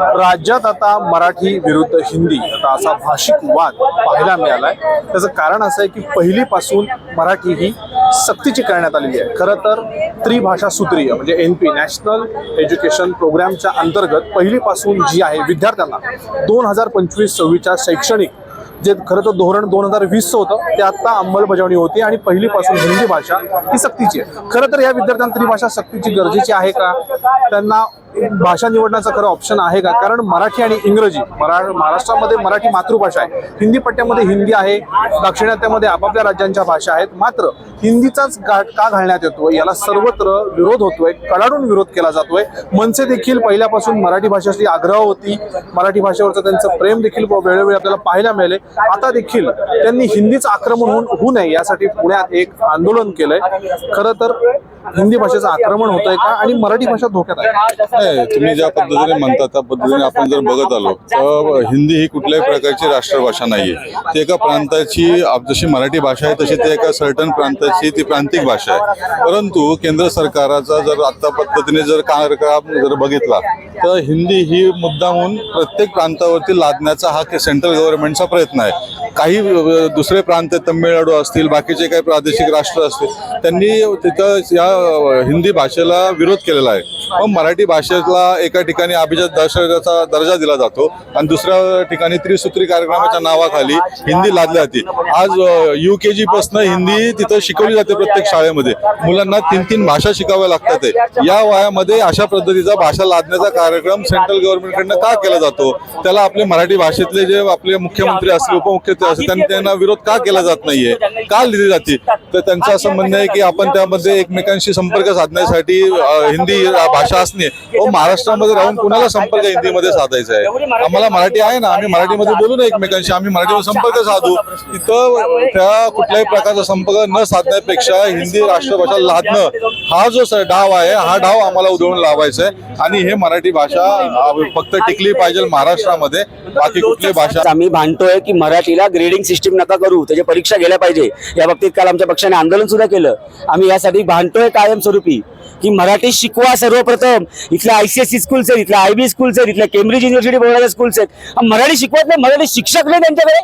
राज्यात आता मराठी विरुद्ध हिंदी आता असा भाषिक वाद पाहायला मिळालाय. त्याचं कारण असं आहे की पहिलीपासून मराठी ही सक्तीची करण्यात आलेली आहे. खरं तर त्रिभाषा सूत्रीय म्हणजे एन पी नॅशनल एज्युकेशन प्रोग्रामच्या अंतर्गत पहिलीपासून जी आहे विद्यार्थ्यांना दोन हजार पंचवीस सव्वीसच्या शैक्षणिक जे खरं तर धोरण दोन हजार वीसचं होतं ते आत्ता अंमलबजावणी होती आणि पहिलीपासून हिंदी भाषा ही सक्तीची आहे. खरं तर या विद्यार्थ्यांना त्रिभाषा सक्तीची गरजेची आहे का? त्यांना भाषा निवडण्याचं खरं ऑप्शन आहे का? कारण मराठी आणि इंग्रजी मरा महाराष्ट्रामध्ये मराठी मातृभाषा आहे. हिंदी पट्ट्यामध्ये हिंदी आहे दाक्षिणात्यामध्ये आपापल्या राज्यांच्या भाषा आहेत. मात्र हिंदीचाच गाठ का घालण्यात येतो याला सर्वत्र विरोध होतोय कडाडून विरोध केला जातोय. मनसे देखील पहिल्यापासून मराठी भाषेची आग्रह होती. मराठी भाषेवरचं त्यांचं प्रेम देखील वेळोवेळी आपल्याला पाहायला मिळाले आता देखील त्यांनी हिंदीचं आक्रमण होऊन होऊ नये यासाठी पुण्यात एक आंदोलन केलंय. खरं तर हिंदी भाषेचं आक्रमण होतंय का? आणि मराठी भाषा धोक्यात आहे. नाही तुम्ही ज्या पद्धतीने म्हणता त्या पद्धतीने आपण जर बघत आलो तर हिंदी ही कुठल्याही प्रकारची राष्ट्रभाषा नाहीये. ती एका प्रांताची जशी मराठी भाषा आहे तशी ती एका सर्टन प्रांताची ती प्रांतिक भाषा आहे. परंतु केंद्र सरकाराचा जर आता पद्धतीने जर कार्यक्रम जर बघितला तर हिंदी ही मुद्दामून प्रत्येक प्रांतावरती लादण्याचा हा सेंट्रल गव्हर्नमेंटचा प्रयत्न आहे. काही दुसरे प्रांत तमिळनाडू असतील बाकीचे काही प्रादेशिक राष्ट्र असतील त्यांनी तिथं या हिंदी भाषेला विरोध केलेला आहे. मग मराठी भाषा अभिषेकला एका ठिकाणी अभिजात दर्शकाचा दर्जा दिला जातो आणि दुसऱ्या ठिकाणी त्रिसूत्री कार्यक्रमाच्या नावाखाली हिंदी लादली जाते. आज यू के जी पासून हिंदी तिथं शिकवली जाते प्रत्येक शाळेमध्ये. मुलांना तीन तीन भाषा शिकाव्या लागतात. या वयामध्ये अशा पद्धतीचा भाषा लादण्याचा कार्यक्रम सेंट्रल गव्हर्नमेंटकडनं का केला जातो? त्याला आपले मराठी भाषेतले जे आपले मुख्यमंत्री असतील उपमुख्यमंत्री असतील त्यांनी त्यांना विरोध का केला जात नाहीये? का लिहिली जाते? तर त्यांचं असं म्हणणं आहे की आपण त्यामध्ये एकमेकांशी संपर्क साधण्यासाठी हिंदी भाषा असणे व महाराष्ट्रामध्ये राहून कुणाला संपर्क हिंदीमध्ये साधायचा आहे? आम्हाला मराठी आहे ना आम्ही मराठीमध्ये बोलू ना एकमेकांशी आम्ही मराठीमध्ये संपर्क साधू. तिथं त्या कुठल्याही प्रकारचा संपर्क न साधण्यापेक्षा हिंदी राष्ट्रभाषा लादणं हा जो डाव आहे हा डाव आम्हाला उधळून लावायचा आहे. आणि हे मराठी भाषा फक्त टिकली पाहिजे महाराष्ट्रामध्ये बाकी कुठली भाषा आम्ही भांडतोय की मराठीला ग्रेडिंग सिस्टीम नका करू त्याची परीक्षा गेल्या पाहिजे. या बाबतीत काल आमच्या पक्षाने आंदोलन सुद्धा केलं. आम्ही यासाठी भांडतोय कायमस्वरूपी. की मराठी शिकवा सर्वप्रथम. इथल्या आयसीएससी स्कूल्स आहेत इथल्या आयबी स्कूल्स आहेत इथल्या केम्ब्रिज युनिव्हर्सिटी बोर्डाच्या स्कूल्स आहेत. मराठी शिकवत नाही मराठी शिक्षक नाही त्यांच्याकडे.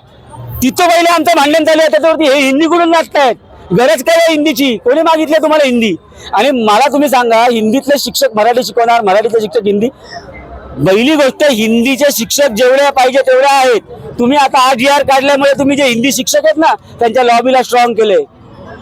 तिथं पहिले आमचं भांडण झालं त्याच्यावरती हे हिंदी कुठून नाचतायत? गरज काय आहे हिंदीची? कोणी मागितली तुम्हाला हिंदी? आणि मला तुम्ही सांगा हिंदीतले शिक्षक मराठी शिकवणार मराठीतले शिक्षक हिंदी? पहिली गोष्ट हिंदीचे शिक्षक जेवढ्या पाहिजे तेवढ्या आहेत. तुम्ही आता आर जी आर काढल्यामुळे तुम्ही जे हिंदी शिक्षक आहेत ना त्यांच्या लॉबीला स्ट्रॉंग केले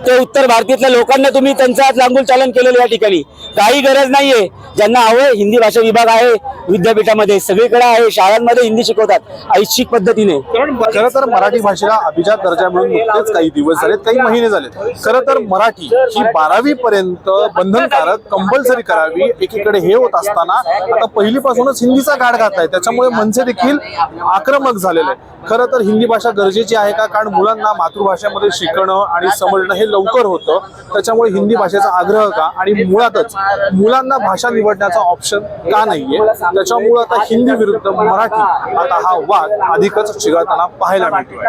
ते उत्तर भारतीतल्या लोकांना तुम्ही त्यांचा हात लांबून चालन केलेलं या ठिकाणी. काही गरज नाहीये. ज्यांना हवं हिंदी भाषा विभाग आहे विद्यापीठामध्ये सगळीकडे आहे शाळांमध्ये हिंदी शिकवतात ऐच्छिक पद्धतीने. कारण खरं तर मराठी भाषेला अभिजात दर्जा मिळून नुकतेच काही दिवस झालेत काही महिने झालेत. खरं तर मराठी ही बारावी पर्यंत बंधनकारक कंपल्सरी करावी एकीकडे हे होत असताना आता पहिलीपासूनच हिंदीचा गाड घातलाय त्याच्यामुळे मनसे देखील आक्रमक झालेले आहे खरं तर हिंदी भाषा गरजेची आहे का? कारण मुलांना मातृभाषेमध्ये शिकणं आणि समजणं हे लवकर होतं. त्याच्यामुळे हिंदी भाषेचा आग्रह का? आणि मुळातच मुलांना भाषा निवडण्याचा ऑप्शन का नाहीये? त्याच्यामुळे आता हिंदी विरुद्ध मराठी आता हा वाद अधिकच चिघळताना पाहायला मिळतो